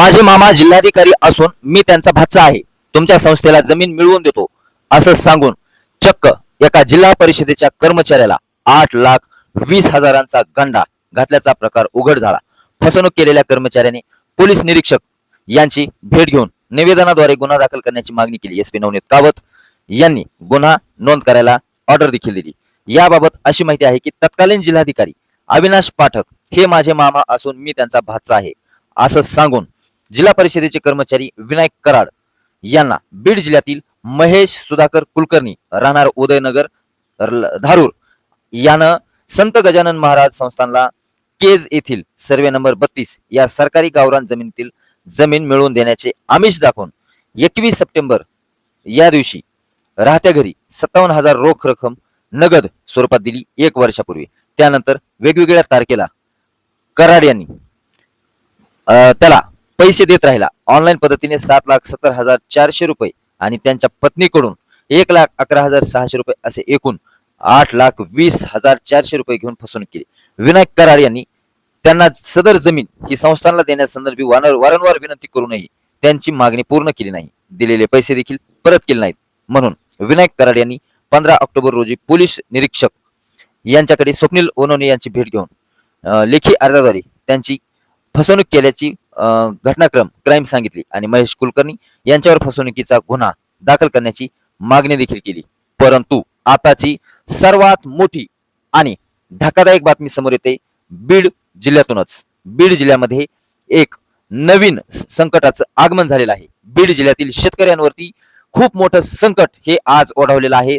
माझे मामा जिल्हाधिकारी असून मी त्यांचा भाचा आहे. तुमच्या संस्थेला जमीन मिळवून देतो असं सांगून चक्क एका जिल्हा परिषदेच्या कर्मचाऱ्याला आठ लाख वीस हजारांचा गंडा घातल्याचा प्रकार उघड झाला. फसवणूक केलेल्या कर्मचाऱ्याने पोलीस निरीक्षक यांची भेट घेऊन निवेदनाद्वारे गुन्हा दाखल करण्याची मागणी केली. एस पी नवनीत कावत यांनी गुन्हा नोंद करायला ऑर्डर देखील दिली. याबाबत अशी माहिती आहे की तत्कालीन जिल्हाधिकारी अविनाश पाठक हे माझे मामा असून मी त्यांचा भाचा आहे असं सांगून जिल्हा परिषदेचे कर्मचारी विनायक कराड यांना बीड जिल्ह्यातील महेश सुधाकर कुलकर्णी राहणार उदयनगर धारूर यानं संत गजानन महाराज संस्थानला केज येथील सर्वे नंबर बत्तीस या सरकारी गावरान जमिनीतील जमीन मिळवून देण्याचे आमिष दाखवून एकवीस सप्टेंबर या दिवशी राहत्या घरी सत्तावन्न हजार रोख रक्कम नगद स्वरूपात दिली एक वर्षापूर्वी. त्यानंतर वेगवेगळ्या तारखेला कराड यांनी त्याला पैसे देत राहिला. ऑनलाईन पद्धतीने सात लाख सत्तर हजार चारशे रुपये आणि त्यांच्या पत्नीकडून एक लाख अकरा हजार सहाशे रुपये असे एकूण आठ लाख वीस हजार चारशे रुपये घेऊन फसवणूक केली. विनायक कराड यांनी त्यांना सदर जमीन ही संस्थानला देण्यासंदर्भी वारंवार वारंवार विनंती करूनही त्यांची मागणी पूर्ण केली नाही. दिलेले पैसे देखील परत केले नाहीत. म्हणून विनायक कराड यांनी पंधरा ऑक्टोबर रोजी पोलीस निरीक्षक यांच्याकडे स्वप्नील ओनोने यांची भेट घेऊन लेखी अर्जाद्वारे त्यांची फसवणूक केल्याची घटनाक्रम क्राईम सांगितली आणि महेश कुलकर्णी यांच्यावर फसवणुकीचा गुन्हा दाखल करण्याची मागणी देखील केली. परंतु आताची सर्वात मोठी आणि धक्कादायक बातमी समोर येते बीड जिल्ह्यातूनच. बीड जिल्ह्यामध्ये एक नवीन संकटाचं आगमन झालेलं आहे. बीड जिल्ह्यातील शेतकऱ्यांवरती खूप मोठं संकट हे आज ओढवलेलं आहे.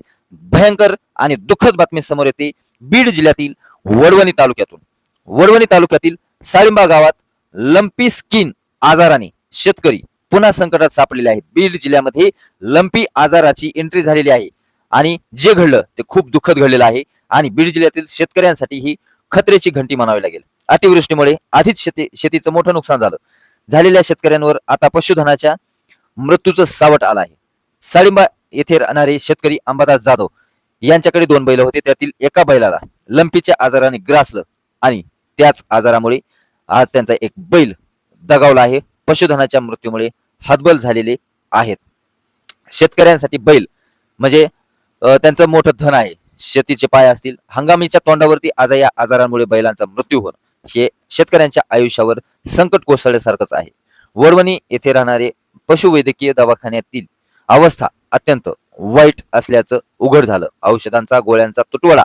भयंकर आणि दुःखद बातमी समोर येते बीड जिल्ह्यातील वडवणी तालुक्यातून. वडवणी तालुक्यातील साळिंबा गावात लंपी स्किन आजाराने शेतकरी पुन्हा संकटात सापडलेले आहेत. बीड जिल्ह्यामध्ये लंपी आजाराची एंट्री झालेली आहे. आणि जे घडलं ते खूप दुःखद घडलेलं आहे. आणि बीड जिल्ह्यातील शेतकऱ्यांसाठी ही खतरेची घंटी म्हणावी लागेल. अतिवृष्टीमुळे आधीच शेती शेतीचं मोठं नुकसान झालं. झालेल्या शेतकऱ्यांवर आता पशुधनाच्या मृत्यूचं सावट आलं आहे. साळिंबा येथे राहणारे शेतकरी अंबादास जाधव यांच्याकडे दोन बैल होते. त्यातील एका बैलाला लंपीच्या आजाराने ग्रासलं आणि त्याच आजारामुळे आज त्यांचा एक बैल दगावला आहे. पशुधनाच्या मृत्यूमुळे हतबल झालेले आहेत. शेतकऱ्यांसाठी बैल म्हणजे त्यांचं मोठं धन आहे. शेतीचे पाय असतील. हंगामीच्या तोंडावरती आज या आजारांमुळे बैलांचा मृत्यू होणं हे शेतकऱ्यांच्या आयुष्यावर संकट कोसळल्यासारखंच आहे. वडवणी येथे राहणारे पशुवैद्यकीय दवाखान्यातील अवस्था अत्यंत वाईट असल्याचं उघड झालं. औषधांचा गोळ्यांचा तुटवडा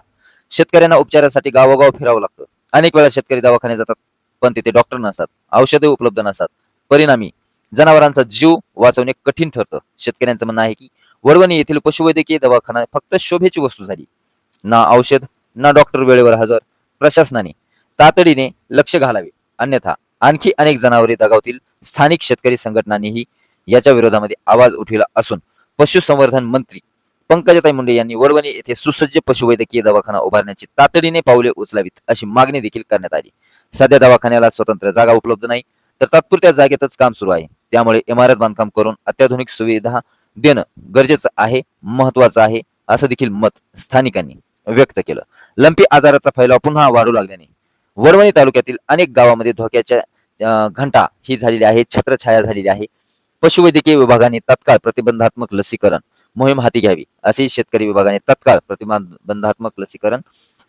शेतकऱ्यांना उपचारासाठी गावोगाव फिरावं लागतं. अनेक वेळा शेतकरी दवाखाने जातात. पण तिथे डॉक्टर नसतात. औषधे उपलब्ध नसतात. परिणामी जनावरांचा जीव वाचवणे कठीण ठरतं. शेतकऱ्यांचं म्हणणं आहे की वडवणी येथील पशुवैद्यकीय दवाखाना फक्त शोभेची वस्तू झाली. ना औषध ना डॉक्टर वेळेवर हजर. प्रशासनाने तातडीने लक्ष घालावे. अन्यथा आणखी अनेक जनावरे दगावतील. स्थानिक शेतकरी संघटनांनीही याच्या विरोधामध्ये आवाज उठविला असून पशुसंवर्धन मंत्री पंकजाताई मुंडे यांनी वडवणी येथे सुसज्ज पशुवैद्यकीय दवाखाना उभारण्याची तातडीने पावले उचलावीत अशी मागणी देखील करण्यात आली. सध्या दवाखान्याला स्वतंत्र जागा उपलब्ध नाही तर तात्पुरत्या जागेतच काम सुरू आहे. त्यामुळे इमारत बांधकाम करून अत्याधुनिक सुविधा देणं गरजेचं आहे महत्वाचं आहे असं देखील मत स्थानिकांनी व्यक्त केलं. लंपी आजाराचा फैलाव पुन्हा वाढू लागल्याने वरवणी तालुक्यातील अनेक गावामध्ये धोक्याच्या घंटा ही झालेली आहे छत्रछाया झालेली आहे. पशुवैद्यकीय विभागाने तत्काळ प्रतिबंधात्मक लसीकरण मोहीम हाती घ्यावी असे शेतकरी विभागाने तत्काळ प्रतिबंधात्मक लसीकरण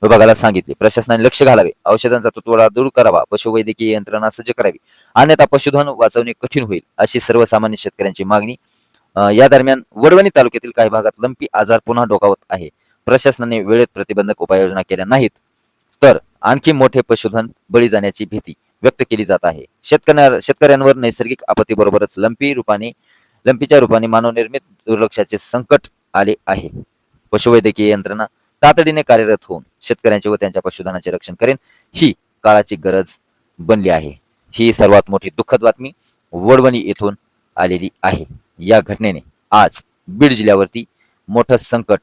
विभागाला सांगितले. प्रशासनाने लक्ष घालावे. औषधांचा तुटवडा दूर करावा. पशुवैद्यकीय यंत्रणा सज्ज करावी. अन्यथा पशुधन वाचवणे कठीण होईल अशी सर्वसामान्य शेतकऱ्यांची मागणी. या दरम्यान वडवणी तालुक्यातील काही भागात लंपी आजार पुन्हा डोकावत आहे. प्रशासनाने वेळेत प्रतिबंधक उपाययोजना केल्या नाहीत. तर आणखी मोठे पशुधन बळी जाण्याची भीती व्यक्त केली जात आहे. शेतकऱ्या शेतकऱ्यांवर नैसर्गिक आपत्तीबरोबरच लंपी रूपाने लंपीच्या रूपाने मानवनिर्मित दुर्लक्षाचे संकट आले आहे. पशुवैद्यकीय यंत्रणा तातडीने कार्यरत होऊन शेतकऱ्यांचे व त्यांच्या पशुधनाचे रक्षण करेन. ही काळाची गरज बनली आहे. ही सर्वात मोठी दुःखद बातमी वडवणी येथून आलेली आहे. या घटनेने आज बीड जिल्ह्यावरती मोठं संकट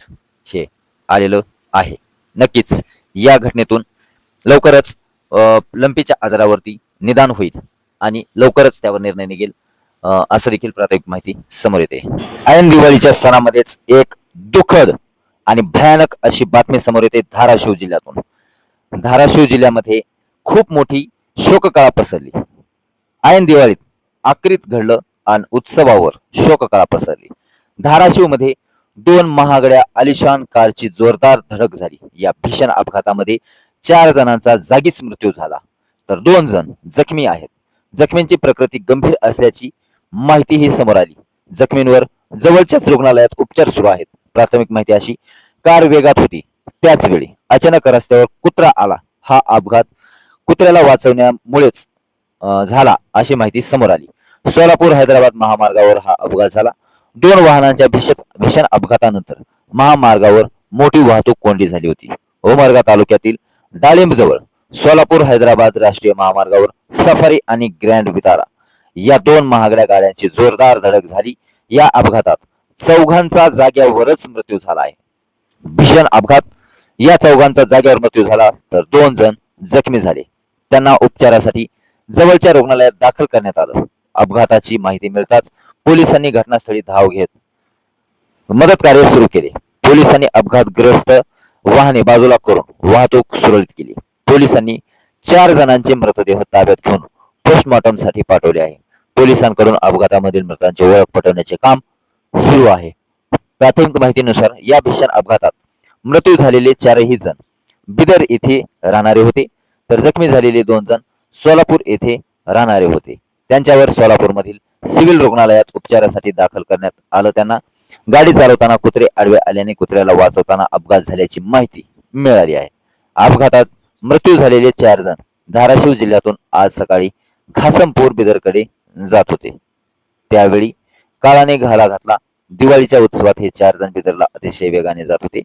हे आलेलं आहे. नक्कीच या घटनेतून लवकरच लंपीच्या आजारावरती निदान होईल आणि लवकरच त्यावर निर्णय निघेल असं देखील प्राथमिक माहिती समोर येते. ऐन दिवाळीच्या सणामध्येच एक दुःखद आणि भयानक अशी बातमी समोर येते धाराशिव जिल्ह्यातून. धाराशिव जिल्ह्यामध्ये खूप मोठी शोककळा पसरली. ऐन दिवाळीत आक्रीत घडलं आणि उत्सवावर शोककळा पसरली. धाराशिवमध्ये दोन महागड्या आलिशान कारची जोरदार धडक झाली. या भीषण अपघातामध्ये चार जणांचा जागीच मृत्यू झाला. तर दोन जण जखमी आहेत. जखमींची प्रकृती गंभीर असल्याची माहितीही समोर आली. जखमींवर जवळच्याच रुग्णालयात उपचार सुरू आहेत. प्राथमिक माहिती अशी कार वेगात होती. त्याच वेळी अचानक रस्त्यावर कुत्रा आला. हा अपघात कुत्र्याला वाचवण्यामुळेच झाला अशी माहिती समोर आली. सोलापूर हैदराबाद महामार्गावर हा अपघात झाला. दोन वाहनांच्या भीषण भीषण अपघातानंतर महामार्गावर मोठी वाहतूक कोंडी झाली होती. उमरगा तालुक्यातील डाळिंबजवळ सोलापूर हैदराबाद राष्ट्रीय महामार्गावर सफारी आणि ग्रँड वितारा या दोन महागड्या गाड्यांची जोरदार धडक झाली. या अपघातात चौघांचा जाग्यावरच मृत्यू झाला आहे भीषण अपघात. या चौघांचा जागेवर मृत्यू झाला तर दोन जण जखमी झाले. त्यांना उपचारासाठी जवळच्या रुग्णालयात दाखल करण्यात आलं. अपघाताची माहिती मिळताच पोलिसांनी घटनास्थळी धाव घेत मदत कार्य सुरू केले. पोलिसांनी अपघातग्रस्त वाहने बाजूला करून वाहतूक सुरळीत केली. पोलिसांनी चार जणांचे मृतदेह ताब्यात घेऊन पोस्टमॉर्टमसाठी पाठवले आहे. पोलिसांकडून अपघातामधील मृतांची ओळख पटवण्याचे काम सुरू आहे. प्राथमिक माहितीनुसार या भीषण अपघातात मृत्यू झालेले चारही जण बिदर येथे राहणारे होते. तर जखमी झालेले दोन जण सोलापूर येथे राहणारे होते. त्यांच्यावर सोलापूरमधील सिव्हिल रुग्णालयात उपचारासाठी दाखल करण्यात आलं. त्यांना गाडी चालवताना कुत्रे आडवे आल्याने कुत्र्याला वाचवताना अपघात झाल्याची माहिती मिळाली आहे. अपघातात मृत्यू झालेले चार जण धाराशिव जिल्ह्यातून आज सकाळी घासमपूर बिदरकडे जात होते. त्यावेळी काळाने घाला घातला. दिवाळीच्या उत्सवात हे चार जण बिदरला अतिशय वेगाने जात होते.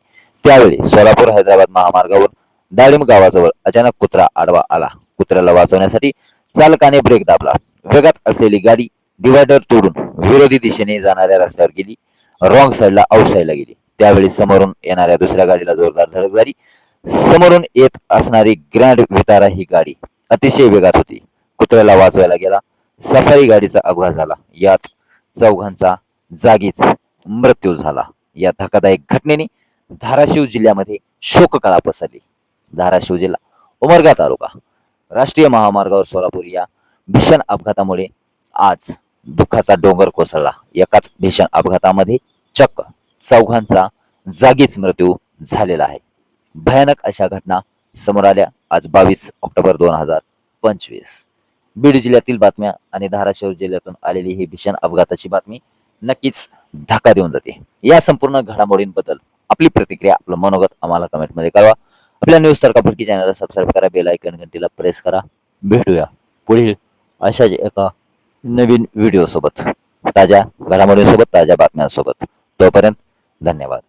त्यावेळी सोलापूर हैदराबाद महामार्गावर डाळिंब गावाजवळ अचानक कुत्रा आडवा आला. कुत्र्याला वाचवण्यासाठी चालकाने ब्रेक दाबला. वेगात असलेली गाडी डिवायडर तोडून विरोधी दिशेने जाणाऱ्या रस्त्यावर गेली. रॉंग साईडला आउट साईडला गेली. त्यावेळी समोरून येणाऱ्या दुसऱ्या गाडीला जोरदार धडक झाली. समोरून येत असणारी ग्रँड वितारा ही गाडी अतिशय वेगात होती. कुत्र्याला वाचवायला गेला. सफारी गाडीचा अपघात झाला. यात चौघांचा जागीच मृत्यू झाला. या धक्कादायक घटनेने धाराशिव जिल्ह्यामध्ये शोककळा पसरली. धाराशिव जिल्हा उमरगा तालुका राष्ट्रीय महामार्गावर सोलापूर या भीषण अपघातामुळे आज दुःखाचा डोंगर कोसळला. एकाच भीषण अपघातामध्ये चक्क चौघांचा जागीच मृत्यू झालेला आहे. भयानक अशा घटना समोर आल्या आज बावीस ऑक्टोबर दोन हजार पंचवीस. बीड जिल्ह्यातील बातम्या आणि धाराशिव जिल्ह्यातून आलेली ही भीषण अपघाताची बातमी नक्कीच धक्का देऊन जाते. या संपूर्ण घडामोडींबद्दल आपली प्रतिक्रिया आपलं मनोगत आम्हाला कमेंटमध्ये कळवा. आपल्या न्यूज तडका फडकी चॅनलला सबस्क्राईब करा बेल ऐकन घंटीला प्रेस करा. भेटूया पुढील अशाच एका नवीन व्हिडिओसोबत ताज्या घडामोडींसोबत ताज्या बातम्यांसोबत. तोपर्यंत धन्यवाद.